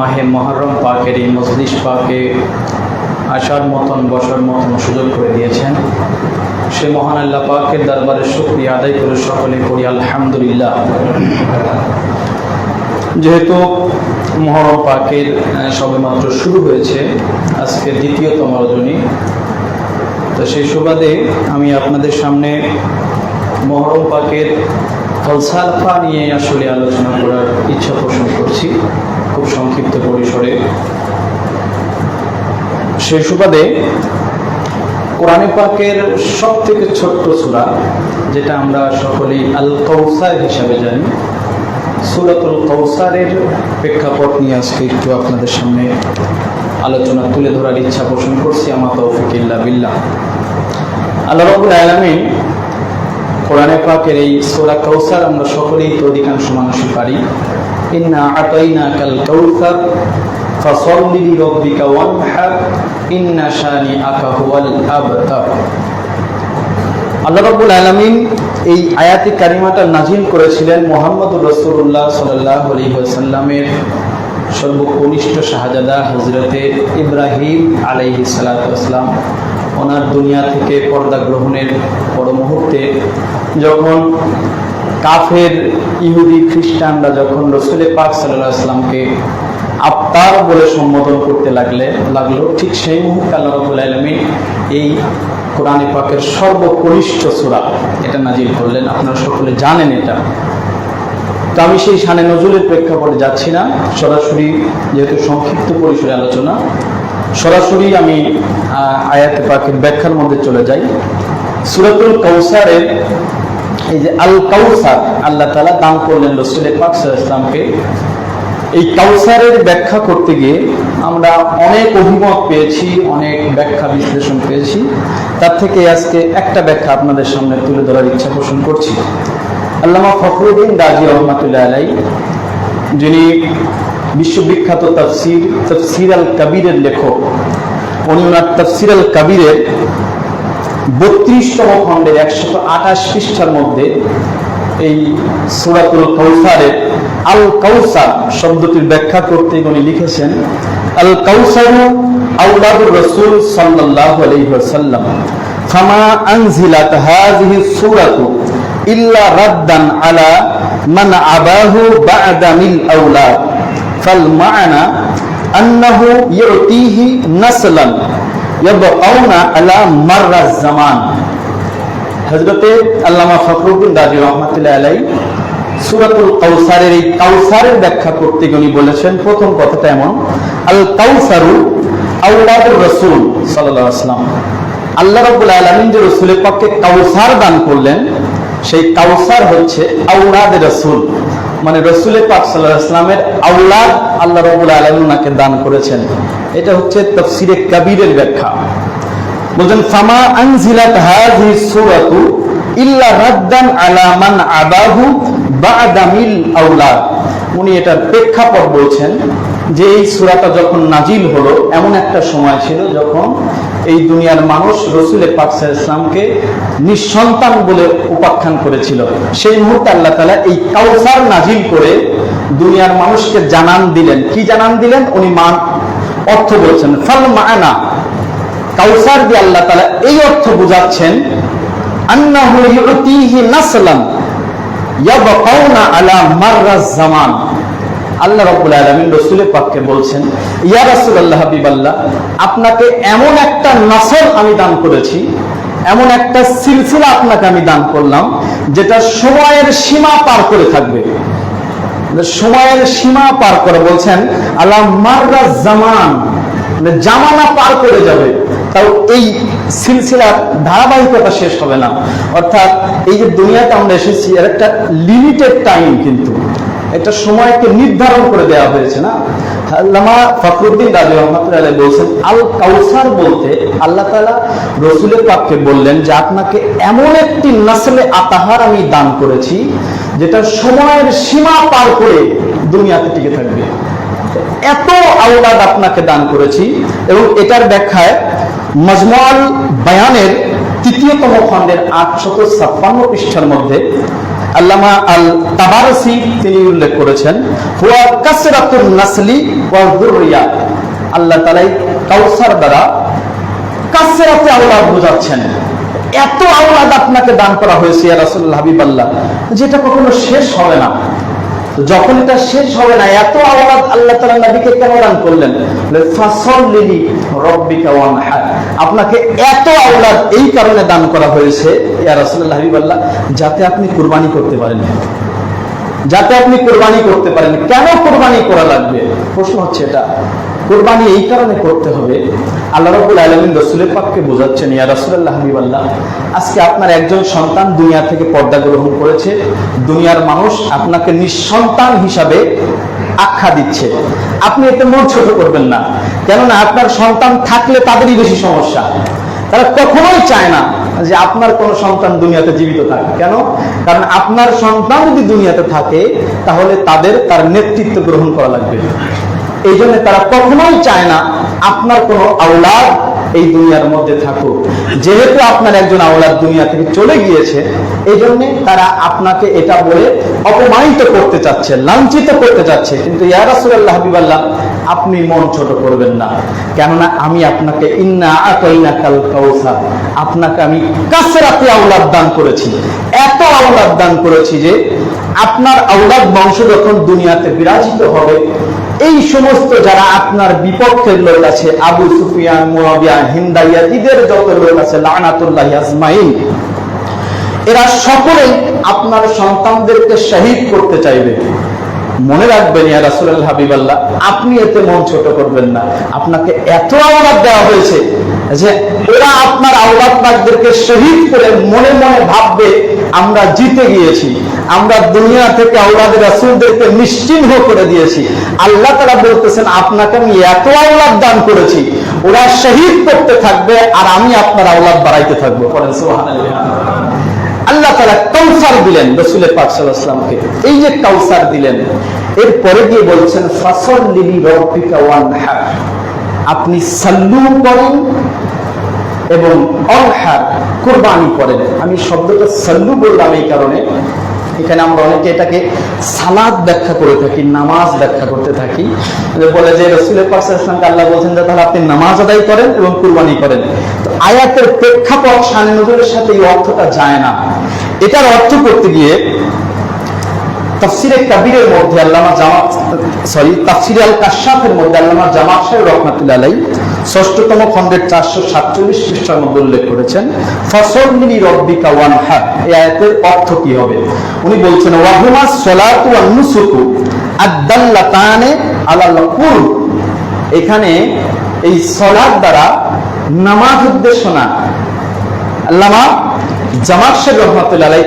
মাহে মহরম পাকের এই মজলিস পাকে আসার মতন বসার মতন সুযোগ করে দিয়েছেন। সে মহান আল্লাহ পাকের দরবারে শুক্রিয়া আদায় করে সকলে করি আলহামদুলিল্লাহ। যেহেতু মহরম পাকের আহ, সবেমাত্র শুরু হয়েছে আজকে দ্বিতীয়তম রজনী তো সেই সুবাদে আমি আপনাদের সামনে মহরম পাকের ফলসালফা নিয়ে আসলে আলোচনা করার ইচ্ছা পোষণ করছি। খুব সংক্ষিপ্ত পরিসরে। সেই সুবাদে কোরআনে পাকের সব থেকে ছোট্ট সূরা, যেটা আমরা সকলেই আল কৌসার হিসাবে জানি। সুরাতুল কৌসারের প্রেক্ষাপট নিয়ে আজকে একটু আপনাদের সামনে আলোচনা তুলে ধরার ইচ্ছা পোষণ করছি, আমার তৌফিক ইল্লা বিল্লাহ। আল্লাহ কোরআনে পাকের এই সোরা কৌসার আমরা সকলেই তো অধিকাংশ মানুষই পারি। কাল কৌসার ফসল্লি রব্বিকা ওয়ানহার ইন্না শানি আকা হুয়াল আবতার। আল্লাহ আলামিন এই আয়াতি কারিমাটা নাজিল করেছিলেন রসুল্লাহ সাল্লাহ আলাইহি ওয়াসাল্লামের সর্বকনিষ্ঠ শাহজাদা হজরতে ইব্রাহিম আলাইহি সালাতাম ওনার দুনিয়া থেকে পর্দা গ্রহণের পর মুহূর্তে যখন কাফের ইহুদি খ্রিস্টানরা যখন রসুল পাক সাল্লাহ আসলামকে আত্মার বলে সম্বোধন করতে লাগলে, লাগল, ঠিক সেই মুহূর্তে আল্লাহ রবুল আলমী এই কোরআনে পাকের সর্বকনিষ্ঠ সুরা এটা নাজিল করলেন। আপনারা সকলে জানেন এটা। তো আমি সেই সানে নজরুলের প্রেক্ষাপটে যাচ্ছি না। সরাসরি যেহেতু সংক্ষিপ্ত পরিসরে আলোচনা, সরাসরি আমি আয়াতে পাকের ব্যাখ্যার মধ্যে চলে যাই। সুরাতুল কৌসারের এই যে আল কাউসার, আল্লাহ তালা দান করলেন রসুল ইসলামকে এই কাউসারের ব্যাখ্যা করতে গিয়ে আমরা অনেক অভিমত পেয়েছি, অনেক ব্যাখ্যা বিশ্লেষণ পেয়েছি। তার থেকে আজকে একটা ব্যাখ্যা আপনাদের সামনে তুলে ধরার ইচ্ছা পোষণ করছি। আল্লামা ফখরুদ্দিন রাজি রহমাতুল্লাহ আলাই যিনি বিশ্ববিখ্যাত তফসির তফসির আল কবিরের লেখক। উনি তফসির আল কবিরের বত্রিশতম খণ্ডের একশত আঠাশ পৃষ্ঠার মধ্যে এই সুরাতুল কৌসারের আল কৌসার শব্দটির ব্যাখ্যা করতে উনি লিখেছেন, আল কৌসারু আউলাদুর রসুল সাল্লাল্লাহু আলাইহি ফামা আনজিলাত হাযিহি সূরাতু ইল্লা রাদ্দান আলা মান আবাহু বা'দা মিল আউলাদ ফাল মা'না আন্নাহু ইউতিহি নাসলান। এই ব্যাখ্যা করতে বলেছেন, প্রথম কথাটা এমন, আল কাউসারু আউলাদুর রসুল সাল্লাহ আসলাম আল্লাহ রব্বুল আলমিন যে রসুলের পক্ষে কাউসার দান করলেন, সেই কাউসার হচ্ছে আউলাদ রসুল। মানে রসুলের পাক সাল্লাহ ইসলামের আউলাদ আল্লাহ রবুল আলম ওনাকে দান করেছেন। এটা হচ্ছে তফসিরে কবিরের ব্যাখ্যা। বলছেন, ফামা আনজিলাত হাজি সুরাতু ইল্লা রাদ্দান আলা মান আবাহু আওলাদ। উনি এটার প্রেক্ষাপট বলছেন যে এই সূরাটা যখন নাজিল হলো, এমন একটা সময় ছিল যখন এই দুনিয়ার মানুষ রসুল ইসলামকে নিঃসন্তান বলে উপাখ্যান করেছিল। সেই মুহূর্তে আল্লাহ তালা এই কাউসার নাজিল করে দুনিয়ার মানুষকে জানান দিলেন। কি জানান দিলেন? উনি মান, অর্থ বলছেন ফাল মানা কাউসার দিয়ে আল্লাহ তালা এই অর্থ বুঝাচ্ছেন, আন্নাহু ইউতিহি নাসলান, ইয়াবকাউনা আলা মাররাজ জামান আল্লাহ রাব্বুল আলামিন রাসূলের পাককে বলছেন, ইয়া রাসূলুল্লাহ হাবিবাল্লাহ, আপনাকে এমন একটা নসল আমি দান করেছি, এমন একটা সিলসিলা আপনাকে আমি দান করলাম, যেটা সময়ের সীমা পার করে থাকবে। সময়ের সীমা পার করে বলছেন আল্লাহ মাররা জামান মানে জামানা পার করে যাবে। তাও এই সিলসিলার ধারাবাহিকতা শেষ হবে না। অর্থাৎ এই যে দুনিয়াতে আমরা এসেছি, এর একটা লিমিটেড টাইম কিন্তু। একটা সময়কে নির্ধারণ করে দেওয়া হয়েছে, না? আল্লামা ফখরুদ্দিন রাজি রহমতুল্লাহ বলছেন আল কাউসার বলতে আল্লাহ তালা রসুলের বললেন যে, আপনাকে এমন একটি নসলে আতাহার আমি দান করেছি, যেটা সময়ের সীমা পার করে দুনিয়াতে টিকে থাকবে। এত আওলাদ আপনাকে দান করেছি এবং এটার ব্যাখ্যায় মজমুয়াল বায়ানের তৃতীয়তম খণ্ডের আটশত ছাপ্পান্ন পৃষ্ঠার মধ্যে আল্লামা আল তাবারসি তিনি উল্লেখ করেছেন, হুয়া নাসলি ওয়া আল্লাহ তাআলাই কাউসার দ্বারা কাসরাতে আওলাদ বোঝাচ্ছেন। এত আওলাদ আপনাকে দান করা হয়েছে, ইয়া রাসূলুল্লাহ হাবিবাল্লাহ, যেটা কখনো শেষ হবে না। যখন এটা শেষ হবে না, এত আওয়াজ আল্লাহ তালা নবীকে কেন দান করলেন? আপনাকে এত আওলাদ এই কারণে দান করা হয়েছে, ইয়া রাসূলুল্লাহ হাবিবাল্লাহ, যাতে আপনি কুরবানি করতে পারেন। যাতে আপনি কোরবানি করতে পারেন। কেন কোরবানি করা লাগবে? প্রশ্ন হচ্ছে এটা। কোরবানি এই কারণে করতে হবে। আল্লাহ রাব্বুল আলামিন রাসূলের পাককে বোঝাচ্ছেন, ইয়া রাসূলুল্লাহ, হাবিবাল্লাহ, আজকে আপনার একজন সন্তান দুনিয়া থেকে পর্দা গ্রহণ করেছে। দুনিয়ার মানুষ আপনাকে নিঃসন্তান হিসাবে আখ্যা দিচ্ছে। আপনি এতে মন ছোট করবেন না। কেননা আপনার সন্তান থাকলে তাদেরই বেশি সমস্যা। তারা কখনোই চায় না যে আপনার কোনো সন্তান দুনিয়াতে জীবিত থাকে। কেন? কারণ আপনার সন্তান যদি দুনিয়াতে থাকে, তাহলে তাদের তার নেতৃত্ব গ্রহণ করা লাগবে। এই জন্য তারা কখনোই চায় না আপনার কোনো আওলাদ এই দুনিয়ার মধ্যে থাকুক। যেহেতু আপনার একজন আওলাদ দুনিয়া থেকে চলে গিয়েছে এই জন্য তারা আপনাকে এটা বলে অপমানিত করতে চাচ্ছে, লাঞ্ছিত করতে চাচ্ছে। কিন্তু ইয়া রাসূলুল্লাহ হাবিবাল্লাহ, আপনি মন ছোট করবেন না। কেননা আমি আপনাকে ইন্না আতাইনা কাল কাউসার, আপনাকে আমি কাসরাতে আওলাদ দান করেছি। এত আওলাদ দান করেছি যে আপনার আওলাদ বংশ যখন দুনিয়াতে বিরাজিত হবে। এই সমস্ত যারা আপনার বিপক্ষের লোক আছে, আবু সুফিয়ান মুয়াবিয়া হিন্দাইয়া, ঈদের যত লোক আছে, লানাতুল্লাহ আজমাইন, এরা সকলেই আপনার সন্তানদেরকে শহীদ করতে চাইবে। মনে রাখবেন, ইয়া রাসূলুল্লাহ হাবিবাল্লাহ, আপনি এতে মন ছোট করবেন না। আপনাকে এত আওলাদ দেওয়া হয়েছে যে ওরা আপনার আওলাদ পাকদেরকে শহীদ করে মনে মনে ভাববে, আমরা জিতে গিয়েছি, আমরা দুনিয়া থেকে আওলাদের রাসূলদেরকে নিশ্চিহ্ন করে দিয়েছি। আল্লাহ তাআলা বলতেছেন, আপনাকে আমি এত আওলাদ দান করেছি, ওরা শহীদ করতে থাকবে আর আমি আপনার আওলাদ বাড়াইতে থাকব। বলেন সুবহানাল্লাহ। আল্লাহ তারা কাউসার দিলেন রসুলের পাক সাল্লাহামকে এই যে কাউসার দিলেন, এরপরে গিয়ে বলছেন ফাসল লিলি রব্বিকা ওয়ানহার আপনি সাল্লু করেন এবং অনহার কুরবানি করেন। আমি শব্দটা সাল্লু বললাম এই কারণে। এখানে আমরা অনেকে এটাকে সালাদ ব্যাখ্যা করে থাকি, নামাজ ব্যাখ্যা করতে থাকি। বলে যে রসুলের পাক ইসলামকে আল্লাহ বলছেন যে, তাহলে আপনি নামাজ আদায় করেন এবং কুরবানি করেন। তো আয়াতের প্রেক্ষাপট শানে নজরের সাথে এই অর্থটা যায় না। এটার অর্থ করতে গিয়ে তাফসিরে কাবিরের মধ্যে আল্লামা জামা সরি তাফসিরে আল কাশাফের মধ্যে আল্লামা জামাত সাহেব রহমাতুল্লাহ আলাই ষষ্ঠতম খণ্ডের চারশো সাতচল্লিশ মধ্যে উল্লেখ করেছেন রব্বিকা ওয়ান এই আয়াতের অর্থ কি হবে? উনি বলছেন, ওয়াহুমা সলাতু কুরব এখানে এই সলাদ দ্বারা নামাজ উদ্দেশ্য না। আল্লামা জামাত রহমতুল্লাহ আলাই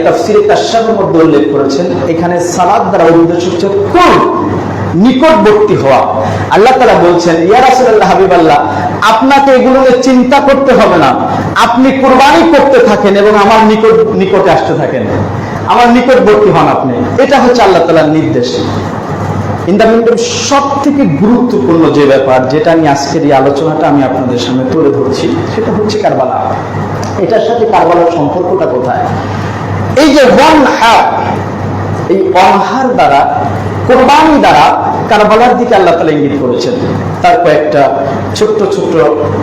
মধ্যে উল্লেখ করেছেন, এখানে সালাদ দ্বারা উদ্দেশ্য হচ্ছে কোন নিকটবর্তী হওয়া। আল্লাহ বলছেন রাসূলুল্লাহ হাবিবাল্লাহ, আপনাকে চিন্তা করতে হবে না। আপনি কুরবানি করতে থাকেন এবং আমার নিকট, নিকটে আসতে থাকেন। আমার নিকটবর্তী হন আপনি। এটা হচ্ছে আল্লাহ তাআলার নির্দেশ। ইন্টারমিডিয়েট সব থেকে গুরুত্বপূর্ণ যে ব্যাপার যেটা আমি আজকের এই আলোচনাটা আমি আপনাদের সামনে তুলে ধরছি, সেটা হচ্ছে কারবালা। এটার সাথে কারবালার সম্পর্কটা কোথায়? এই যে ওয়ান হার এই অনহার দ্বারা, কোরবানি দ্বারা কারবালার দিকে আল্লাহ তালা ইঙ্গিত করেছেন। তার কয়েকটা ছোট্ট ছোট্ট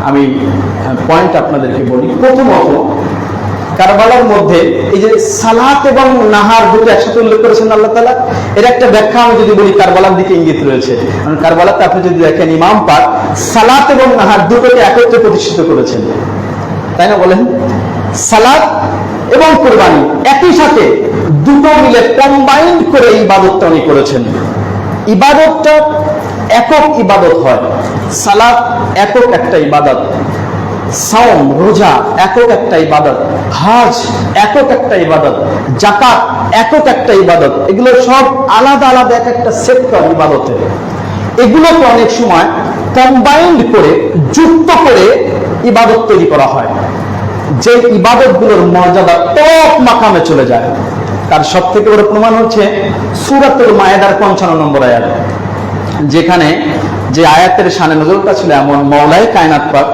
আমি পয়েন্ট আপনাদেরকে বলি। প্রথমত, কারবালার মধ্যে এই যে সালাত এবং নাহার দুটো একসাথে উল্লেখ করেছেন আল্লাহ তালা। এর একটা ব্যাখ্যা আমি যদি বলি, কারবালার দিকে ইঙ্গিত রয়েছে। কারণ কারবালাতে আপনি যদি দেখেন ইমাম পাক সালাত এবং নাহার দুটোকে একত্রে প্রতিষ্ঠিত করেছেন। তাই না বলেন? সালাত এবং কোরবানি একই সাথে দুটো মিলে কম্বাইন্ড করে ইবাদতটা উনি করেছেন। ইবাদতটা একক ইবাদত হয়। সালাদ একক একটা ইবাদত। সাওম, রোজা একক একটা ইবাদত। হাজ একক একটা ইবাদত। জাকাত একক একটা ইবাদত। এগুলো সব আলাদা আলাদা এক একটা সেক্টর ইবাদতের। এগুলোকে অনেক সময় কম্বাইন্ড করে, যুক্ত করে ইবাদত তৈরি করা হয়। যে ইবাদতগুলোর মর্যাদা টপ মাকামে চলে যায়। তার সব থেকে বড় প্রমাণ হচ্ছে সুরাতের মায়েদার পঞ্চান্ন নম্বর আয়াত। যেখানে যে আয়াতের সানে নজরটা ছিল এমন মৌলাই কায়নাত পাক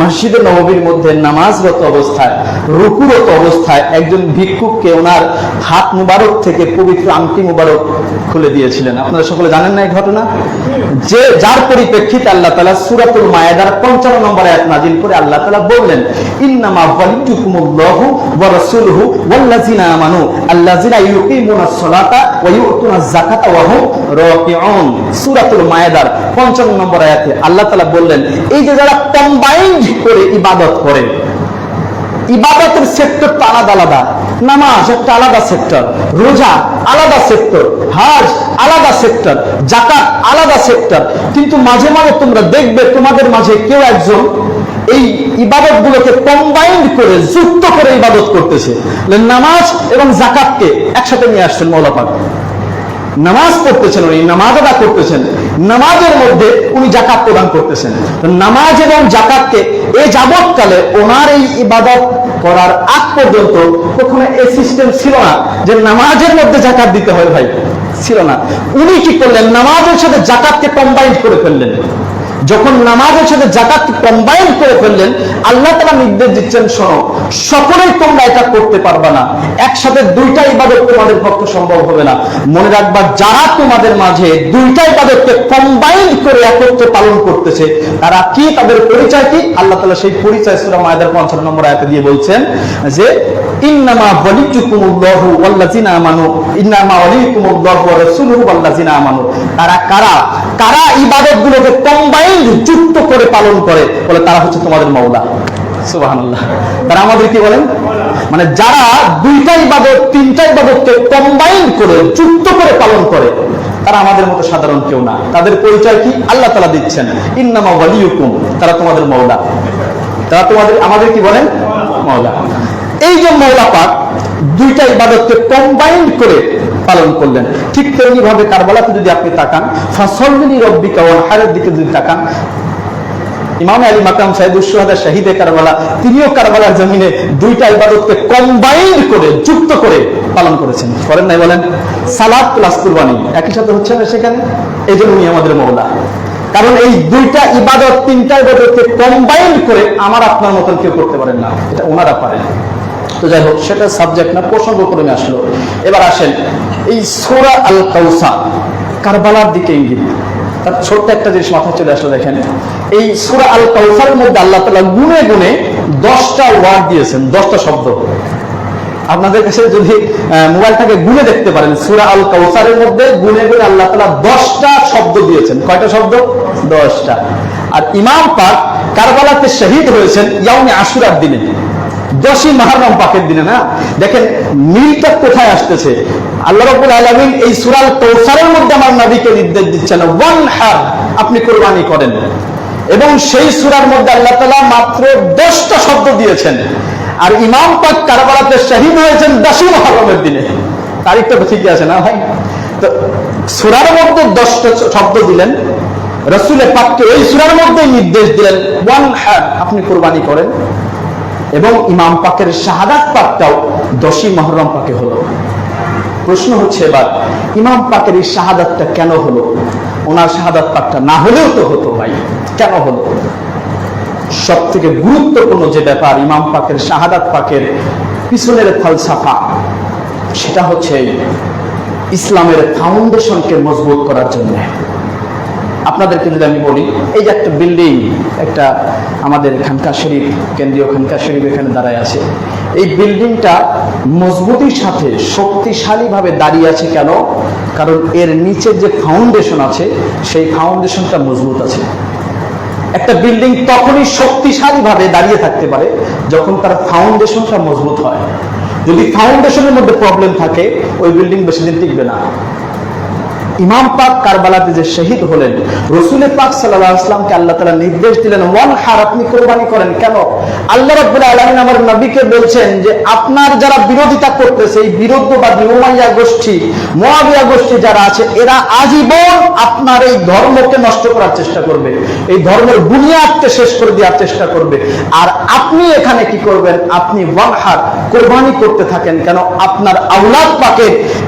মসজিদে নববীর মধ্যে নামাজরত অবস্থায়, রুকুরত অবস্থায় একজন ভিক্ষুককে ওনার হাত মুবারক থেকে পবিত্র আংটি মুবারক খুলে দিয়েছিলেন। আপনারা সকলে জানেন না এই ঘটনা? যে, যার পরিপ্রেক্ষিতে আল্লাহ তালা সুরাতুল মায়াদার পঞ্চান্ন নম্বর আয়াত নাজিল করে আল্লাহ তালা বললেন, ইন্নামা ওয়ালিতুকুমুল্লাহু ওয়া রাসূলুহু আমানু, আল্লাযিনা ইউকিমুনাস সালাতা ওয়া যাকাতা ওয়া রাকিউন। সূরাতুল মায়াদার 55 নম্বর আয়াতে আল্লাহ তাআলা বললেন, এই যে যারা কম্বাইন্ড করে ইবাদত করে, ইবাদতের সেক্টর তো আলাদা আলাদা। নামাজ একটা আলাদা সেক্টর রোজা আলাদা সেক্টর হাজ আলাদা সেক্টর জাকাত আলাদা সেক্টর কিন্তু মাঝে মাঝে তোমরা দেখবে তোমাদের মাঝে কেউ একজন এই ইবাদত গুলোকে কম্বাইন্ড করে, যুক্ত করে ইবাদত করতেছে। নামাজ এবং জাকাতকে একসাথে নিয়ে আসছেন মৌলাপাক। নামাজ পড়তেছেন উনি, নামাজ আদা করতেছেন। নামাজের মধ্যে উনি জাকাত প্রদান করতেছেন। নামাজ এবং জাকাতকে এ যাবৎকালে ওনার এই ইবাদত করার আগ পর্যন্ত কখনো এই সিস্টেম ছিল না। যে নামাজের মধ্যে জাকাত দিতে হয় ভাই, ছিল না। উনি কি করলেন? নামাজের সাথে জাকাতকে কম্বাইন্ড করে ফেললেন। যখন নামাজের সাথে জাকাত কম্বাইন করে ফেললেন, আল্লাহ তালা নির্দেশ দিচ্ছেন, শোনো, সকলেই তোমরা এটা করতে পারবে না। একসাথে দুইটা ইবাদত তোমাদের পক্ষে সম্ভব হবে না। মনে রাখবা, যারা তোমাদের মাঝে দুইটা ইবাদতকে কম্বাইন করে একত্রে পালন করতেছে, তারা কি তাদের পরিচয় কি? আল্লাহ তালা সেই পরিচয় সুরা মায়দার পঞ্চান্ন নম্বর আয়াতে দিয়ে বলছেন যে, ইন্নামা ওয়ালিকুমুল্লাহু ওয়াল্লাযিনা আমানু, ইন্নামা ওয়ালিকুমুল্লাহু ওয়া রাসূলুহু ওয়াল্লাযিনা আমানু। তারা কারা? কারা ইবাদতগুলোকে কম্বাইন যুক্ত করে পালন করে, বলে তারা হচ্ছে তোমাদের মাওলা। তারা আমাদের কি বলেন? মানে যারা দুইটা ইবাদত, তিনটা ইবাদতকে করে, যুক্ত করে পালন করে, তারা আমাদের মতো সাধারণ কেউ না। তাদের পরিচয় কি? আল্লাহ তালা দিচ্ছেন। ইন্নামা ওয়ালিউকুম। তারা তোমাদের মৌলা তারা তোমাদের, আমাদের কি বলেন? মৌলা এই যে মৌলা পাক দুইটা ইবাদতকে কম্বাইন্ড করে পালন করলেন। ঠিক তেমনি ভাবে কারবালাতে যদি আপনি তাকান, ফাসল্লি রব্বিকা ওয়াহারের দিকে যদি তাকান, ইমাম আলী মাকাম সাহেদুর সোহাদা শাহিদে কারবালা, তিনিও কারবালার জমিনে দুইটা ইবাদতকে কম্বাইন্ড করে, যুক্ত করে পালন করেছেন। করেন নাই বলেন? সালাদ প্লাস কুরবানি একই সাথে হচ্ছে না সেখানে? এই জন্য উনি আমাদের মৌলা কারণ এই দুইটা ইবাদত, তিনটা ইবাদতকে কম্বাইন্ড করে আমার আপনার মতন কেউ করতে পারেন না। এটা ওনারা পারেন। তো যাই হোক, সেটা সাবজেক্ট না প্রসঙ্গ করে আসলো। এবার আসেন এই সোরা আল কাউসা কারবালার দিকে ইঙ্গিত। তার ছোট্ট একটা জিনিস মাথায় চলে আসলো দেখেন। এই সুরা আল কাউসারের মধ্যে আল্লাহ তালা গুনে গুনে দশটা ওয়ার্ড দিয়েছেন, দশটা শব্দ। আপনাদের কাছে যদি মোবাইলটাকে গুনে দেখতে পারেন, সুরা আল কাউসারের মধ্যে গুনে গুনে আল্লাহ তালা দশটা শব্দ দিয়েছেন। কয়টা শব্দ? দশটা। আর ইমাম পাক কারবালাতে শহীদ হয়েছেন ইয়াউমে আশুরার দিনে। দশই মাহরম পাকের দিনে না? দেখেন, মিলটা কোথায় আসতেছে? আল্লাহ এই নির্দেশ দিচ্ছেন কোরবানি করেন। এবং সেই মধ্যে আল্লাহ মাত্র 10টা শব্দ দিয়েছেন। আর ইমাম পাক কারবালাতে শহীদ হয়েছেন দিনে। তারিখটা ঠিকই আছে না ভাই? তো সূরার মধ্যে 10টা শব্দ দিলেন রসুলের পাককে ওই সূরার মধ্যে নির্দেশ দিলেন ওয়ান হার আপনি কোরবানি করেন। এবং ইমাম পাকের শাহাদাত পাকটাও দশই মহরম পাকে হলো। প্রশ্ন হচ্ছে এবার, ইমাম পাকের এই শাহাদাতটা কেন হলো? ওনার শাহাদাত পাকটা না হলেও তো হতো ভাই, কেন হলো? সব থেকে গুরুত্বপূর্ণ যে ব্যাপার ইমাম পাকের শাহাদাত পাকের পিছনের ফলসাফা, সেটা হচ্ছে ইসলামের ফাউন্ডেশনকে মজবুত করার জন্য। আপনাদেরকে যদি আমি বলি, এই যে একটা বিল্ডিং, একটা আমাদের খানকা শরীফ, কেন্দ্রীয় খানকা শরীফ এখানে দাঁড়ায় আছে। এই বিল্ডিংটা মজবুতির সাথে শক্তিশালীভাবে দাঁড়িয়ে আছে কেন? কারণ এর নিচের যে ফাউন্ডেশন আছে, সেই ফাউন্ডেশনটা মজবুত আছে। একটা বিল্ডিং তখনই শক্তিশালীভাবে দাঁড়িয়ে থাকতে পারে যখন তার ফাউন্ডেশনটা মজবুত হয়। যদি ফাউন্ডেশনের মধ্যে প্রবলেম থাকে, ওই বিল্ডিং বেশি দিন টিকবে না। ইমাম পাক কারবালাতে যে শহীদ হলেন রসুল পাক সাল্লাহ আসলামকে আল্লাহ তালা নির্দেশ দিলেন ওয়ান হার, আপনি কোরবানি করেন। কেন? আল্লাহ রব্বুল আলমিন আমার নবীকে বলছেন যে, আপনার যারা বিরোধিতা করতেছে, এই বিরুদ্ধবাদী উমাইয়া গোষ্ঠী মোয়াবিয়া গোষ্ঠী যারা আছে, এরা আজীবন আপনার এই ধর্মকে নষ্ট করার চেষ্টা করবে। এই ধর্মের বুনিয়াদকে শেষ করে দেওয়ার চেষ্টা করবে। আর আপনি এখানে কি করবেন? আপনি ওয়ান হার, কোরবানি করতে থাকেন। কেন? আপনার আউলাদ পাকে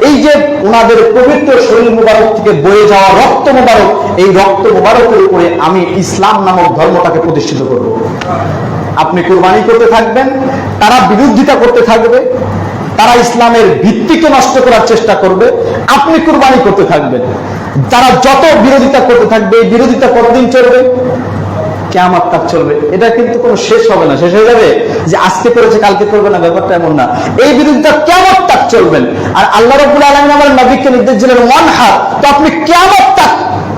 এই যে ওনাদের পবিত্র শরীর মুবারক থেকে বয়ে যাওয়া রক্ত মোবারক, এই রক্ত মোবারকের উপরে আমি ইসলাম নামক ধর্মটাকে প্রতিষ্ঠিত করব। আপনি কোরবানি করতে থাকবেন, তারা বিরোধিতা করতে থাকবে, তারা ইসলামের ভিত্তিকে নষ্ট করার চেষ্টা করবে, আপনি কোরবানি করতে থাকবেন। তারা যত বিরোধিতা করতে থাকবে বিরোধিতা কতদিন চলবে? কেমন চলবে। এটা কিন্তু কোনো শেষ হবে না। শেষ হয়ে যাবে? যে আজকে করেছে, কালকে করবে না, ব্যাপারটা এমন না। এই বিরোধিতা কেমন তাক চলবেন। আর আল্লাহ আলমিন আমার নবীকে নির্দেশ দিলেন হাত তো আপনি কেমন তাক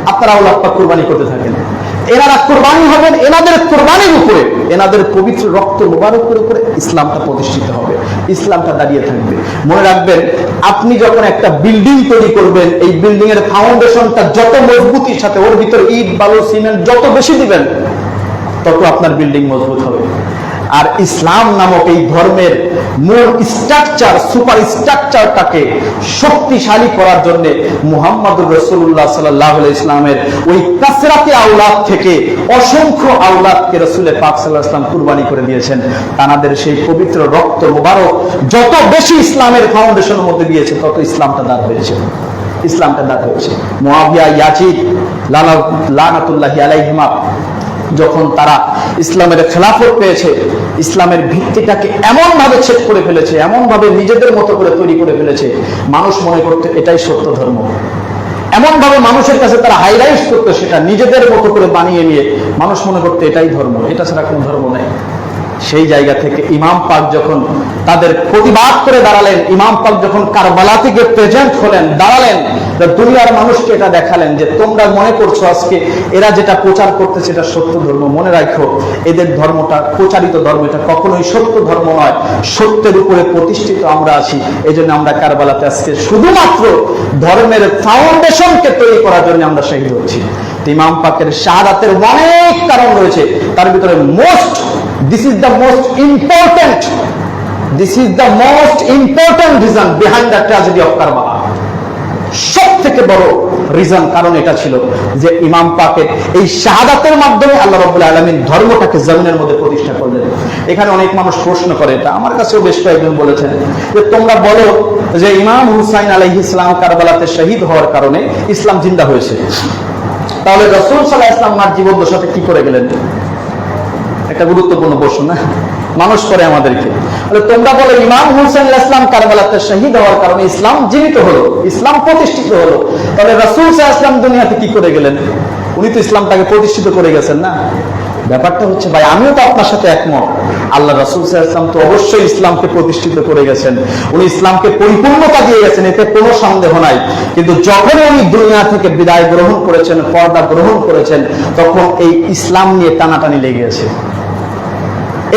আপনারা কুরবানি করতে থাকেন। এনারা কোরবানি হবেন এনাদের কোরবানির উপরে। এনাদের পবিত্র রক্ত মোবারকের উপরে ইসলামটা প্রতিষ্ঠিত হবে। ইসলামটা দাঁড়িয়ে থাকবে। মনে রাখবেন, আপনি যখন একটা বিল্ডিং তৈরি করবেন, এই বিল্ডিং এর ফাউন্ডেশনটা যত মজবুতির সাথে, ওর ভিতর ইট, বালু, সিমেন্ট যত বেশি দিবেন তত আপনার বিল্ডিং মজবুত হবে। আর ইসলাম নামক এই ধর্মের মূল স্ট্রাকচার সুপার স্ট্রাকচারটাকে শক্তিশালী করার জন্য মুহাম্মদুর রসুল্লাহ সাল্লাহ ইসলামের ওই কাসরাতে আউলাদ থেকে অসংখ্য আউলাদকে রসুলের পাক সাল্লাহ ইসলাম কুরবানি করে দিয়েছেন। তানাদের সেই পবিত্র রক্ত মোবারক যত বেশি ইসলামের ফাউন্ডেশনের মধ্যে দিয়েছে, তত ইসলামটা দাঁড় হয়েছে ইসলামটা দাঁড় হয়েছে মোয়াবিয়া ইয়াজিদ লালা লানাতুল্লাহি আলাইহিমা যখন তারা ইসলামের খেলাফত পেয়েছে, ইসলামের ভিত্তিটাকে এমন ভাবে ছেদ করে ফেলেছে এমন ভাবে নিজেদের মতো করে তৈরি করে ফেলেছে, মানুষ মনে করতে এটাই সত্য ধর্ম। এমন ভাবে মানুষের কাছে তারা হাইলাইট করতো, সেটা নিজেদের মতো করে বানিয়ে নিয়ে মানুষ মনে করতে এটাই ধর্ম। এটা ছাড়া কোন ধর্ম নেই। সেই জায়গা থেকে ইমাম পাক যখন তাদের প্রতিবাদ করে দাঁড়ালেন, ইমাম পাক যখন কারবালা থেকে প্রেজেন্ট হলেন, দাঁড়ালেন দুনিয়ার মানুষকে এটা দেখালেন যে তোমরা মনে করছ আজকে এরা যেটা প্রচার করতেছে এটা সত্য ধর্ম। মনে রাখো, এদের ধর্মটা, প্রচারিত ধর্ম এটা কখনোই সত্য ধর্ম নয়। সত্যের উপরে প্রতিষ্ঠিত আমরা আছি। এই জন্য আমরা কারবালাতে আজকে শুধুমাত্র ধর্মের ফাউন্ডেশনকে তৈরি করার জন্য আমরা শহীদ হচ্ছি। ইমাম পাকের শাহাদাতের অনেক কারণ রয়েছে। তার ভিতরে most this is the most important this is the most important reason behind the tragedy of Karbala সব থেকে বড় রিজন কারণ এটা ছিল যে ইমাম পাকের এই শাহাদাতের মাধ্যমে আল্লাহ রবুল আলমিন ধর্মটাকে জমিনের মধ্যে প্রতিষ্ঠা করলেন। এখানে অনেক মানুষ প্রশ্ন করে এটা আমার কাছেও বেশ কয়েকজন বলেছেন যে তোমরা বলো যে ইমাম হুসাইন আলহ ইসলাম কারবালাতে শহীদ হওয়ার কারণে ইসলাম জিন্দা হয়েছে। তাহলে রসুল সাল্লাহ ইসলাম মার জীবদ্দশাতে কি করে গেলেন? একটা গুরুত্বপূর্ণ প্রশ্ন, না? মানুষ করে আমাদেরকে। তোমরা বলো, ইমাম হুসেন ইসলাম কারবালাতে শহীদ হওয়ার কারণে ইসলাম জীবিত হলো? ইসলাম প্রতিষ্ঠিত হলো? তাহলে রসুল ইসলাম দুনিয়াতে কি করে গেলেন? উনি তো ইসলামটাকে প্রতিষ্ঠিত করে গেছেন, না? ব্যাপারটা হচ্ছে, ভাই, আমিও তো আপনার সাথে একমত। আল্লাহ রসুল ইসলাম তো অবশ্যই ইসলামকে প্রতিষ্ঠিত করে গেছেন। উনি ইসলামকে পরিপূর্ণতা দিয়ে গেছেন, এতে কোনো সন্দেহ নাই। কিন্তু যখন উনি দুনিয়া থেকে বিদায় গ্রহণ করেছেন, পর্দা গ্রহণ করেছেন, তখন এই ইসলাম নিয়ে টানাটানি লেগে গেছে।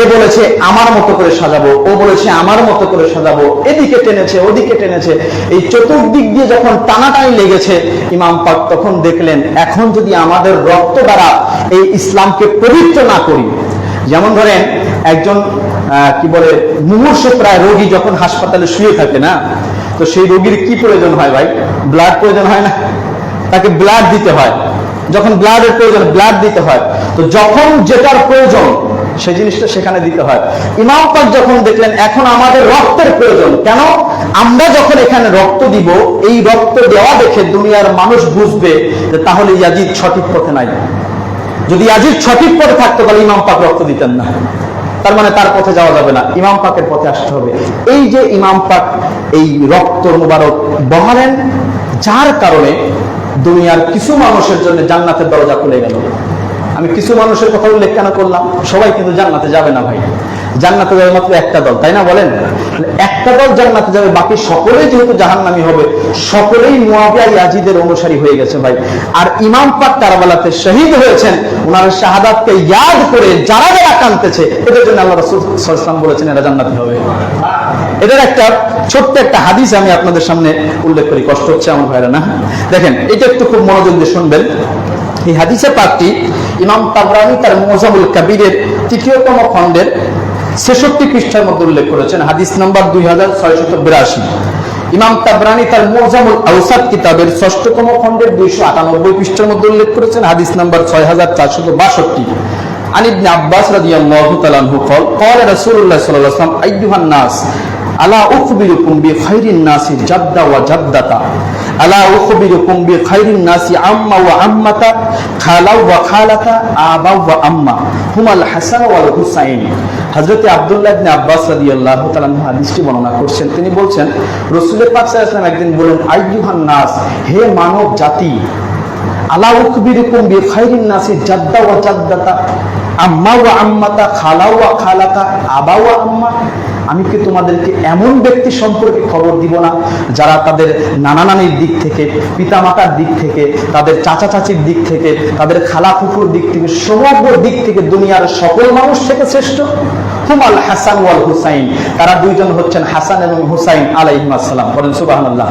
এ বলেছে, আমার মতো করে সাজাবো। ও বলেছে, আমার মতো করে সাজাবো। এদিকে টেনেছে, ওদিকে টেনেছে। এই চতুর্দিক দিয়ে যখন টানাটানি লেগেছে, ইমাম পাক তখন দেখলেন, এখন যদি আমাদের রক্ত দ্বারা এই ইসলামকে পবিত্র না করি? যেমন ধরেন, একজন কি বলে মুমূর্ষ প্রায় রোগী যখন হাসপাতালে শুয়ে থাকে না, তো সেই রোগীর কি প্রয়োজন হয় ভাই? ব্লাড প্রয়োজন হয় না? তাকে ব্লাড দিতে হয়। যখন ব্লাডের প্রয়োজন, ব্লাড দিতে হয়। তো যখন যেটার প্রয়োজন সেই জিনিসটা সেখানে দিতে হয়। ইমাম পাক যখন দেখলেন, এখন আমাদের রক্তের প্রয়োজন। কেন? আমরা যখন এখানে রক্ত দিব, এই রক্ত দেওয়া দেখে দুনিয়ার মানুষ বুঝবে যে তাহলে ইয়াজিদ সঠিক পথে নাই। যদি ইয়াজিদ সঠিক পথে থাকতো, তাহলে ইমাম পাক রক্ত দিতেন না। তার মানে তার পথে যাওয়া যাবে না। ইমাম পাকের পথে আসতে হবে। এই যে ইমাম পাক এই রক্ত মুবারক বহালেন যার কারণে দুনিয়ার কিছু মানুষের জন্য জান্নাতের দরজা খুলে গেল। আমি কিছু মানুষের কথা উল্লেখ কেন করলাম? সবাই কিন্তু জান্নাতে যাবে না ভাই। জান্নাতে যাবে মাত্র একটা দল, তাই না বলেন? একটা দল জান্নাতে যাবে, বাকি সকলেই যেহেতু জাহান্নামী হবে, সকলেই মুয়াবিয়া ইয়াজিদের অনুসারী হয়ে গেছে ভাই। আর ইমাম পাক কারবালাতে শহীদ হয়েছেন ওনার শাহাদাতকে ইয়াদ করে যারা যারা কানতেছে এদের জন্য আল্লাহ রাসূল সাল্লাল্লাহু বলেছেন, এরা জান্নাতি হবে। এটার একটা ছোট্ট একটা হাদিস আমি আপনাদের সামনে উল্লেখ করি, কষ্ট হচ্ছে আমার ভাইরা, না? দেখেন, এটা একটু খুব মনোযোগ দিয়ে শুনবেন। এই হাদিসে পাকটি ইমাম তাবরানি তার মোজামুল কাবিরের তৃতীয়তম খণ্ডের ছেষট্টি পৃষ্ঠার মধ্যে উল্লেখ করেছেন হাদিস নাম্বার দুই হাজার ছয়শত বিরাশি ইমাম তাবরানি তার মোজামুল আউসাদ কিতাবের ষষ্ঠতম খণ্ডের দুইশো আটানব্বই পৃষ্ঠার মধ্যে উল্লেখ করেছেন হাদিস নাম্বার ছয় হাজার চারশত বাষট্টি عن ابن عباس رضي الله تعالى عنه قال قال رسول الله صلى الله عليه وسلم أيها الناس ألا أخبركم بخير الناس جدا وجدة করছেন। তিনি বলছেন রাসূল পাক একদিন বলেন আইয়ুহান নাস, হে মানব জাতি, আলা উখবিরুকুম বিখাইরিন নাসি জাদ্দা ওয়া জাদ্দাতা, আম্মা আম্মাতা, খালা খালাতা, আবা আম্মা। আমি কি তোমাদেরকে এমন ব্যক্তি সম্পর্কে খবর দিব না যারা তাদের নানা নানির দিক থেকে, পিতামাতার দিক থেকে, তাদের চাচা চাচির দিক থেকে, তাদের খালা ফুফুর দিক থেকে, সমগ্র দিক থেকে দুনিয়ার সকল মানুষ থেকে শ্রেষ্ঠ? হুমাল হাসান ওয়াল হুসাইন। তারা দুইজন হচ্ছেন হাসান এবং হুসাইন আলাইহিমাসাল্লাম বলেন, সুবহানাল্লাহ।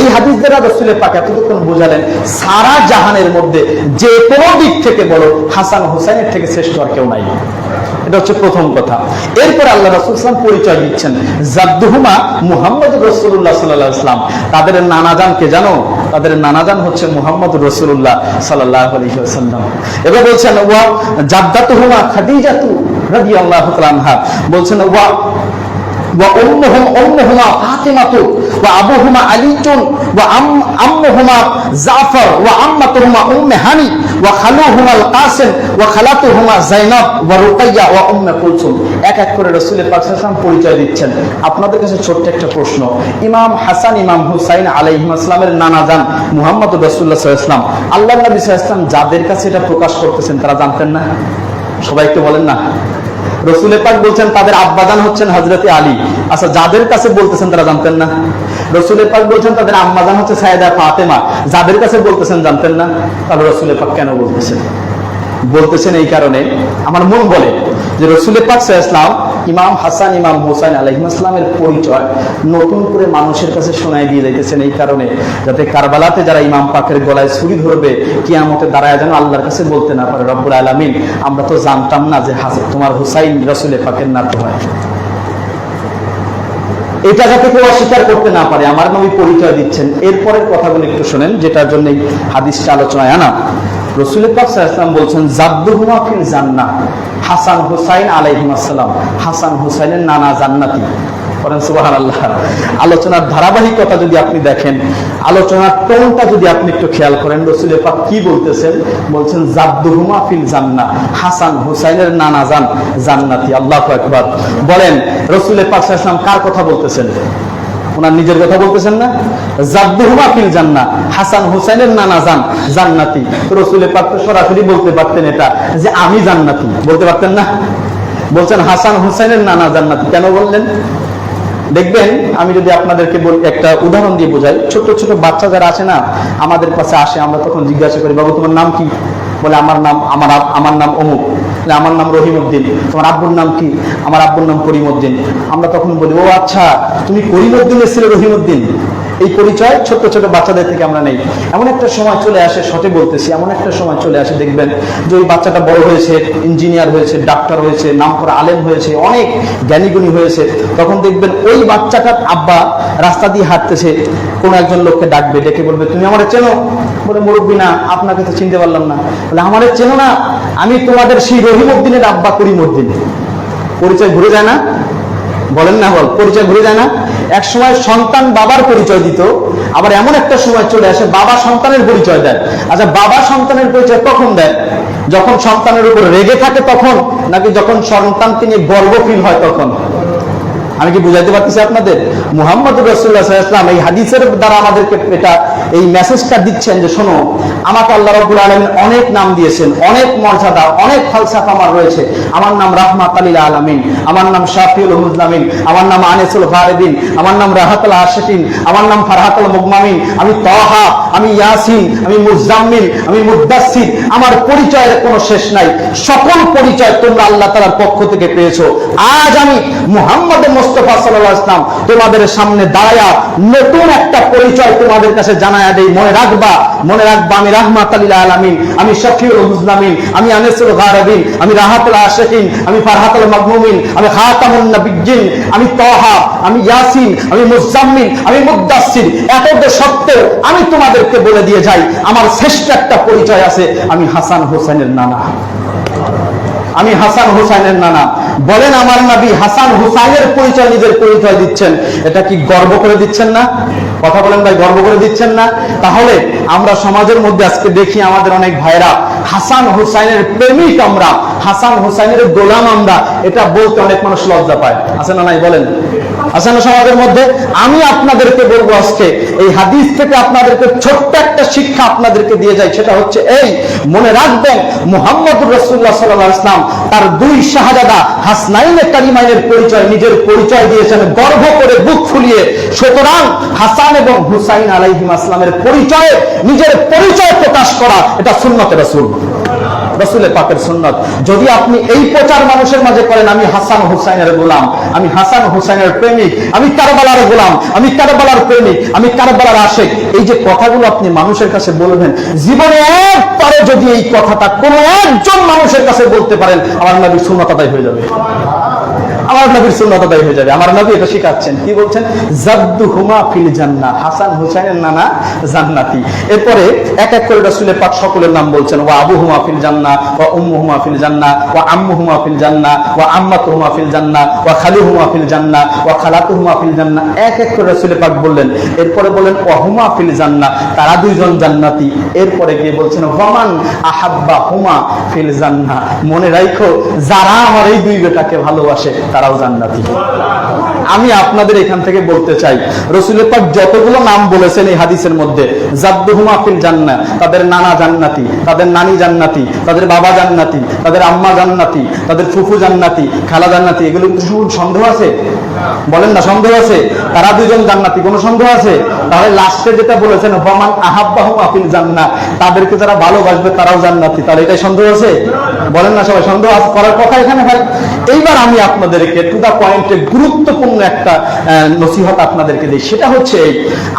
এই হাদিস দ্বারা রসুলের পাক এতটুকুন বোঝালেন, সারা জাহানের মধ্যে যে কোনো দিক থেকে বলো, হাসান হুসাইনের থেকে শ্রেষ্ঠ আর কেউ নাই। এটা হচ্ছে প্রথম কথা। এরপর আল্লাহ রসুল ইসলাম পরিচয় দিচ্ছেন। জাদ্দুহুমা মুহাম্মদ রসুল্লাহ সাল্লাহ ইসলাম তাদের নানাজান কে জানো? তাদের নানাজান হচ্ছে মুহাম্মদ রসুল্লাহ সাল্লাহ আলহিহাসাল্লাম এবার বলছেন, ওয়া জাদ্দাতুহুমা খাদিজাতু রাজি আল্লাহ বলছেন, ওয়া ওয়া জাফর, ওয়া ওয়া এক এক করে পরিচয় দিচ্ছেন। আপনাদের কাছে ছোট্ট একটা প্রশ্ন। ইমাম হাসান, ইমাম হুসাইন আলাইহিম নানা যান মুহাম্মদ রাসূলুল্লাহ আল্লাহ নবী সাল্লাল্লাহু যাদের কাছে এটা প্রকাশ করতেছেন, তারা জানতেন না? সবাইকে বলেন না। রসুলের পাক বলছেন, তাদের আব্বাজান হচ্ছেন হজরতে আলী। আচ্ছা যাদের কাছে বলতেছেন তারা জানতেন না? রসুলের পাক বলছেন, তাদের আম্মাজান হচ্ছে সায়দা ফাতেমা। যাদের কাছে বলতেছেন জানতেন না? তাহলে রসুলের পাক কেন বলতেছেন? বলতেছেন এই কারণে। আমার মন বলে যে রসুলের পাক ইসলাম ইমাম হাসান, ইমাম হোসাইন আলহিমাস্লামের পরিচয় নতুন করে মানুষের কাছে শোনায় দিয়ে যাইতেছেন এই কারণে, যাতে কারবালাতে যারা ইমাম পাকের গলায় ছুরি ধরবে, কিয়ামতে দাঁড়ায় যেন আল্লাহর কাছে বলতে না পারে, রব্বুল আলমিন, আমরা তো জানতাম না যে হাসান তোমার হুসাইন রসুলের পাকের নাত হয়। এটা যাতে কেউ অস্বীকার করতে না পারে, আমার নবী পরিচয় দিচ্ছেন। এরপরের কথাগুলো একটু শোনেন, যেটার জন্য হাদিসটা আলোচনায় আনা। রসুল বলছেন, জাদ্দুহুমা হাসান হুসাইন হাসান হুসাইনের নানা জান্নাতি। আলোচনার ধারাবাহিকতা যদি আপনি দেখেন, আলোচনার টোনটা যদি আপনি একটু খেয়াল করেন, রসুলের পাক কি বলতেছেন? বলছেন, জাদ্দুহুমা ফিল জান্নাহ। হাসান হুসাইনের নানা জান, জান্নাতি। আল্লাহ একবার বলেন, রসুলের পাক কার কথা বলতেছেন? ওনার নিজের কথা বলতেছেন না? জাদ্দুহুমা ফিল জান্না। হাসান হুসাইনের নানা জান, জান্নাতি। রসুলের সরাসরি বলতে পারতেন এটা, যে আমি জান্নাতি। বলতে পারতেন না? বলছেন হাসান হুসাইনের নানা জান্নাতি। কেন বললেন? দেখবেন, আমি যদি আপনাদেরকে বলি একটা উদাহরণ দিয়ে বোঝাই। ছোট ছোট বাচ্চা যারা আছে না, আমাদের কাছে আসে, আমরা তখন জিজ্ঞাসা করি, বাবু, তোমার নাম কি? বলে, আমার নাম আমার আমার নাম অমুক। আমার নাম রহিম উদ্দিন তোমার আব্বুর নাম কি? আমার আব্বুর নাম করিম উদ্দিন আমরা তখন বলি, ও আচ্ছা তুমি করিম উদ্দিনের ছেলে রহিম উদ্দিন এই পরিচয় ছোট ছোট বাচ্চাদের থেকে আমরা নেই। এমন একটা সময় চলে আসে সঠে বলতেছি, এমন একটা সময় চলে আসে, দেখবেন যে ওই বাচ্চাটা বড় হয়েছে ইঞ্জিনিয়ার হয়েছে ডাক্তার হয়েছে, নাম করা আলেম হয়েছে, অনেক জ্ঞানীগুণী হয়েছে। তখন দেখবেন ওই বাচ্চাটার আব্বা রাস্তা দিয়ে হাঁটতেছে, কোনো একজন লোককে ডাকবে, ডেকে বলবে, তুমি আমার চেনো? বলে, মুরব্বী, না, আপনাকে তো চিনতে পারলাম না। বলে আমাদের চেনো না, আমি তোমাদের সেই রহিম উদ্দিনের আব্বা করিম উদ্দিন পরিচয় ঘুরে যায় না? বলেন না বল, পরিচয় ঘুরে যায় না? এক সময় সন্তান বাবার পরিচয় দিত, আবার এমন একটা সময় চলে আসে বাবা সন্তানের পরিচয় দেয় আচ্ছা বাবা সন্তানের পরিচয় কখন দেয় যখন সন্তানের উপর রেগে থাকে তখন, নাকি যখন সন্তানকে নিয়ে গর্ব ফিল হয় তখন? আমি কি বুঝাইতে পারতেছি আপনাদের? মুহাম্মদ রসুল্লাহ ইসলাম এই হাদিসের দ্বারা আমাদেরকে এটা এই মেসেজটা দিচ্ছেন যে, শোনো, আমাকে আল্লাহ রব্বুল আলমিন অনেক নাম দিয়েছেন, অনেক মর্যাদা, অনেক ফালসাফা আমার রয়েছে। আমার নাম রাহমাত আলীল আলমিন, আমার নাম শাফিউল হুজলামিন আমার নাম আনিসুল ফারেদিন, আমার নাম রাহাতুল আশিকিন আমার নাম ফারহাতুল মুগমামিন, আমি তহা আমি ইয়াসিন, আমি মুজাম্মিল, আমি মুদাসির আমার পরিচয়ের কোনো শেষ নাই। সকল পরিচয় তোমরা আল্লাহ তালার পক্ষ থেকে পেয়েছ। আজ আমি মুহাম্মদ মোস্তফা সাল্লাহ ইসলাম তোমাদের সামনে দাঁড়ায়া নতুন একটা পরিচয় তোমাদের কাছে জানায়া দেই মনে রাখবা মনে রাখবা, আমি রাহমাত আলীল আলামিন আমি শফিউল হুজলামিন আমি আনিসুল গারাবিন, আমি রাহাতুল আশিকিন, আমি ফারহাতুল মাগমুমিন, আমি খাতামুন নবিয়্যিন, আমি তহা আমি ইয়াসিন, আমি মুজাম্মিল, আমি মুদাসসির। এত সত্ত্বেও আমি তোমাদেরকে বলে দিয়ে যাই, আমার শ্রেষ্ঠ একটা পরিচয় আছে, আমি হাসান হোসেনের নানা। আমি হাসান হুসাইনের নানা। বলেন আমার নবী, হাসান হুসাইনের পরিচয় নিজের পরিচয় দিচ্ছেন। এটা কি গর্ব করে দিচ্ছেন না? কথা বলেন ভাই, গর্ব করে দিচ্ছেন না? তাহলে আমরা সমাজের মধ্যে আজকে দেখি আমাদের অনেক ভাইরা। হাসান হুসাইনের প্রেমিক আমরা। হাসান হুসাইনের গোলাম আমরা। এটা বলতে অনেক মানুষ লজ্জা পায়। আছে না নাই? বলেন। আছে সমাজের মধ্যে আমি আপনাদেরকে বলব আজকে, এই হাদিস থেকে আপনাদেরকে ছোট্ট একটা শিক্ষা আপনাদেরকে দিয়ে সেটা হচ্ছে এই, মনে রাখবেন মোহাম্মদ রসুল্লাহ সাল্লাহ ইসলাম তার দুই শাহজাদা হাসনাইনে কারিমাইনের পরিচয়, নিজের পরিচয় দিয়েছেন গর্ব করে বুক ফুলিয়ে, সুতরাং হাসান এবং হুসাইন আলাইহিম আসলামের পরিচয়ে, নিজের পরিচয় প্রকাশ করা, এটা সুন্নতে রসুল। রসুলের পাকের সুন্নত। যদি আপনি এই প্রচার মানুষের মাঝে করেন আমি হাসান হুসাইনের গোলাম, আমি হাসান হুসাইনের প্রেমিক, আমি কারবালার গোলাম, আমি কারবালার প্রেমিক, আমি কারবালার আশেক। এই যে কথাগুলো আপনি মানুষের কাছে বলবেন, জীবনে একবারে যদি এই কথাটা কোনো একজন মানুষের কাছে বলতে পারেন, আমার নবীর আদায় হয়ে যাবে। আমার নবীর সুন্নত আদায় হয়ে যাবে। আমার নবী এটা শিখাচ্ছেন। কি বলছেন? জাদ্দু হুমা ফিল জান্না হাসান হুসাইনের নানা জান্নাতি। এরপরে এক এক করে রাসূলের পাক সকলের নাম বলছেন, ওয়া আবু হুমা ফিল জান্না ওয়া উম্মু হুমা ফিল জান্না ওয়া আম্মু হুমা ফিল জান্না ওয়া আম্মাতু হুমা ফিল জান্না ওয়া খালু হুমা ফিল জান্না ওয়া খালাতু হুমা ফিল জান্না এক এক করে রাসূলের পাক বললেন। এরপরে বলেন, ওয়া হুমা ফিল জান্না তারা দুইজন জান্নাতি। এরপরে গিয়ে বলছেন, ওয়ামান আহাব্বা হুমা ফিল জান্না মনে রাখো যারা আমার এই দুই বেটাকে ভালোবাসে তারাও জান্নাতি। আমি আপনাদের এখান থেকে বলতে চাই রসুলের পাক যতগুলো নাম বলেছেন এই হাদিসের মধ্যে জাদ্দুহুমা জান্না তাদের নানা জান্নাতি, তাদের নানি জান্নাতি, তাদের বাবা জান্নাতি, তাদের আম্মা জান্নাতি, তাদের ফুফু জান্নাতি, খালা জান্নাতি, এগুলো সন্দেহ আছে? বলেন না, সন্দেহ আছে? তারা দুজন জান্নাতি, কোনো সন্দেহ আছে? তাহলে লাস্টে যেটা বলেছেন হমান আহাব্বাহু আফিল জান্না তাদেরকে যারা ভালোবাসবে তারাও জান্নাতি, তাহলে এটাই সন্দেহ আছে? বলেন না সবাই, সন্দেহ করার কথা এখানে, ভাই। এইবার আমি আপনাদেরকে টু দা পয়েন্টে গুরুত্বপূর্ণ একটা নসিহত আপনাদেরকে দিই। সেটা হচ্ছে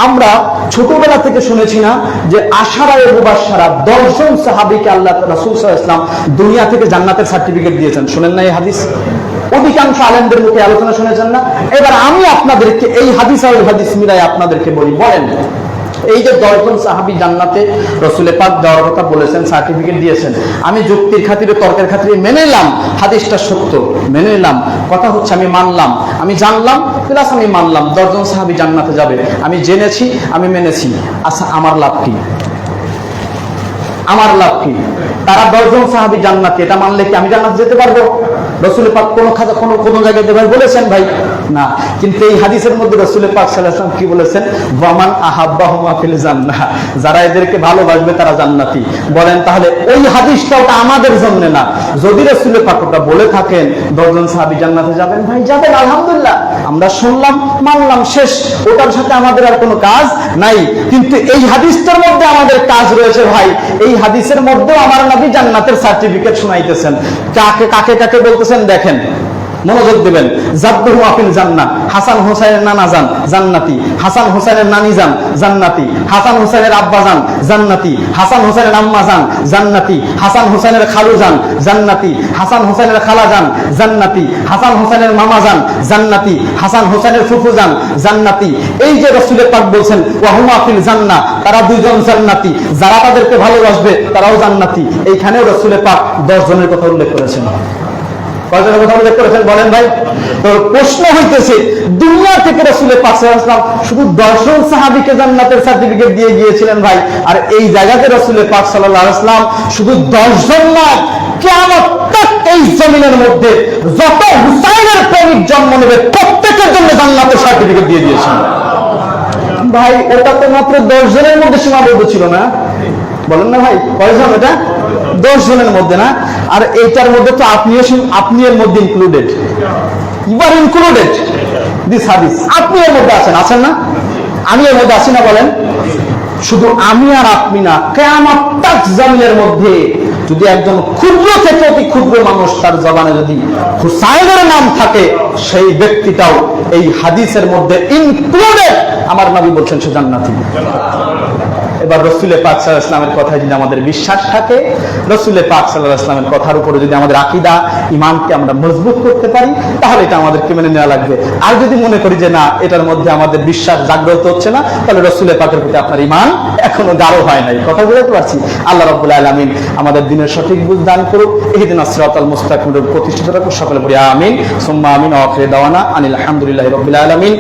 আমরা ছোটবেলা থেকে শুনেছি না যে আশারা এবং বাসারা দশজন সাহাবিকে আল্লাহ রাসূল আলাইহি দুনিয়া থেকে জান্নাতের সার্টিফিকেট দিয়েছেন। শুনেন না এই হাদিস? অধিকাংশ আলেমদের মুখে আলোচনা শুনেছেন না? এবার আমি আপনাদেরকে এই হাদিস আর হাদিস মিলাই আপনাদেরকে বলি, বলেন। এই যে দশজন সাহাবি জান্নাতে রসুলে পাক দেওয়ার কথা বলেছেন সার্টিফিকেট দিয়েছেন, আমি যুক্তির খাতিরে, তর্কের খাতিরে মেনে নিলাম, হাদিসটা সত্য, মেনে নিলাম, কথা হচ্ছে আমি মানলাম, আমি জানলাম প্লাস আমি মানলাম দশজন সাহাবি জান্নাতে যাবে, আমি জেনেছি, আমি মেনেছি আচ্ছা আমার লাভ কি? আমার লাভ কি? তারা দশজন সাহাবি জান্নাতে, এটা মানলে কি আমি জান্নাত যেতে পারব? রসুল পাক কোনো খাজা কোনো কোনো জায়গায় দেবেন বলেছেন ভাই। না। কিন্তু এই হাদিসের মধ্যে রসুল পাক সাল্লাল্লাহু কি বলেছেন? ওয়ামান আহাব্বা হুমা ফিল জান্নাহ। যারা এদেরকে ভালোবাসবে তারা জান্নাতি। বলেন তাহলে ওই হাদিসটা ওটা আমাদের জন্য না। যদি রসুল পাক ওটা বলে থাকেন, দশজন সাহাবি জান্নাতে যাবেন। ভাই, যাবেন, আলহামদুলিল্লাহ। আমরা শুনলাম, মানলাম, শেষ। ওটার সাথে আমাদের আর কোনো কাজ নাই। কিন্তু এই হাদিসটার মধ্যে আমাদের কাজ রয়েছে, ভাই। এই হাদিসের মধ্যেও আমার নবী জান্নাতের সার্টিফিকেট শুনাইতেছেন। কাকে কাকে কাকে বলতেছেন দেখেন। মনোযোগ দিবেন। জাদ্দুহু আফিল জান্নাহ হাসান হোসেনের নানা যান, জান্নাতি। হাসান হোসেনের নানি যান, জান্নাতি। হাসান হোসেনের আব্বা যান, জান্নাতি। হাসান হোসেনের আম্মা যান, জান্নাতি। হাসান হোসেনের খালু যান, জান্নাতি। হাসান হোসেনের খালা যান, জান্নাতি। হাসান হোসেনের মামা যান, জান্নাতি। হাসান হোসেনের ফুফু যান, জান্নাতি। এই যে রসুলের পাক বলছেন, ওয়াহুমা ফিল জান্নাহ তারা দুইজন জান্নাতি। যারা তাদেরকে ভালোবাসবে, তারাও জান্নাতি। এইখানেও রসুলের পাক দশ জনের কথা উল্লেখ করেছেন। ভাই। জমিনের মধ্যে যত হুসাইনের প্রেমিক জন্ম নেবে, প্রত্যেকের জন্য জান্নাতের সার্টিফিকেট দিয়ে দিয়েছেন। ভাই, ওটা তো মাত্র দশ জনের মধ্যে সীমাবদ্ধ ছিল না। বলেন না ভাই, কয়জন এটা? দশ জনের মধ্যে না? আর এইটার মধ্যে তো আপনিও আপনি এর মধ্যে included you are included this হাদিস আপনি এর মধ্যে আছেন আছেন না? আমি এর মধ্যে আছি না বলেন? শুধু আমি আর আপনি না। কেমন জমিনের মধ্যে যদি একজন ক্ষুদ্র থেকে অতি ক্ষুদ্র মানুষ তার জবানে যদি হুসাইনের নাম থাকে, সেই ব্যক্তিটাও এই হাদিসের মধ্যে ইনক্লুডেড আমার নবী বলছেন সে জান্নাতি। এবার রসুলের পাক সাল্লাহ ইসলামের কথায় যদি আমাদের বিশ্বাস থাকে, রসুলের পাক সাল্লাহ ইসলামের কথার উপরে যদি আমাদের আকিদা ইমানকে আমরা মজবুত করতে পারি, তাহলে এটা আমাদেরকে মেনে নেওয়া লাগবে। আর যদি মনে করি যে না, এটার মধ্যে আমাদের বিশ্বাস জাগ্রত হচ্ছে না, তাহলে রসুলের পাকের প্রতি আপনার ইমান এখনও গাঢ় হয় নাই। কথা বুঝতে পারছি? আল্লাহ রব্বুল আলমিন আমাদের দিনের সঠিক বুঝ দান করুক। এই দিন আসরাতাল মুস্তাকিম প্রতিষ্ঠিত রাখুক সকলে বলি আমিন। সুম্মা আমিন অফরে দাওয়ানা আনিল আলহামদুলিল্লাহ রবিল আলমিন।